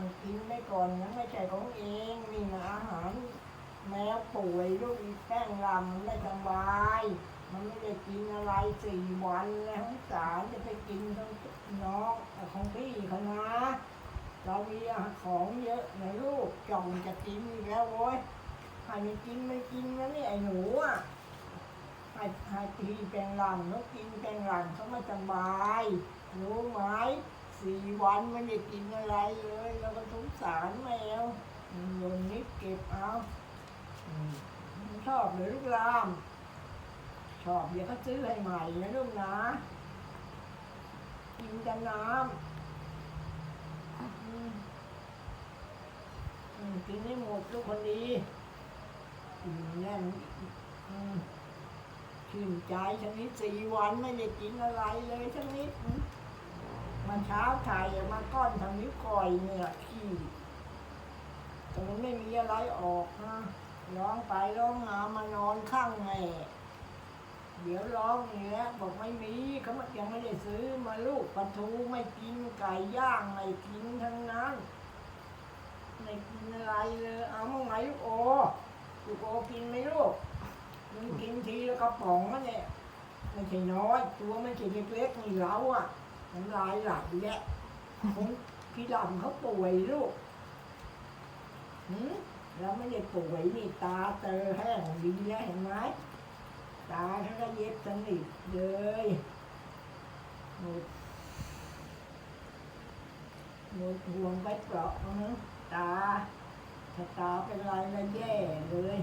มันกินได้ก่อนนะไม่ใช่ของเองนี่นะอาหาร แมวป่วยลูกอีแป้งลำมันไม่สบาย มันไม่ได้กินอะไรสี่วันแล้วสารจะไปกินของน้องของพี่เขานะ เรามีของเยอะนะลูกจ่องจะกินอีกแล้วโว้ยให้มันกินไม่กินนะนี่ไอ้หนูอะให้ให้พี่แปลงหลังแล้วกินแปลงหลังเขาไม่สบายรู้ไหม สี่วันไม่ได้กินอะไรเลยเราก็สงสารแมวอืมโยนนิดเก็บเอาชอบเลยลูกราม ชอบเดี๋ยวเขาซื้อให้ใหม่นะลูกนะ กินแต่น้ำกินให้หมดลูกคนดีอืมแน่นอืมชื่นใจชนิดสี่วันไม่ได้กินอะไรเลยชนิดอื มันเช้าถ่ายมาก้อนทำนิ้วก้อยเนี่ยขี้แต่มันไม่มีอะไรออกนะร้องไปร้องมามานอนข้างแม่เดี๋ยวร้องเงี้ยบอกไม่มีเขายังไม่ได้ซื้อมาลูกปลาทูไม่กินไก่ย่างไม่กินทั้งนั้นไม่กินอะไรเลยเอามั่งไหมลูกโอลูกโอกินไหมลูกมันกินทีแล้วกระป๋องนั่นเนี่ยไม่ใช่น้อยตัวไม่ใช่เล็กๆนี่เราอะ น้ำลายหลแยะคนพี่ดำเขาป่วยลูกหืมเราไม่ได้ป่วยนี่ตาเตอแห้งดีแล้วเห็นไหมตาเขาก็เย็บสนิทเลยหมดหมดห่วงไปเปราะนะตาถ้าตาเป็นไรแล้วแย่เลย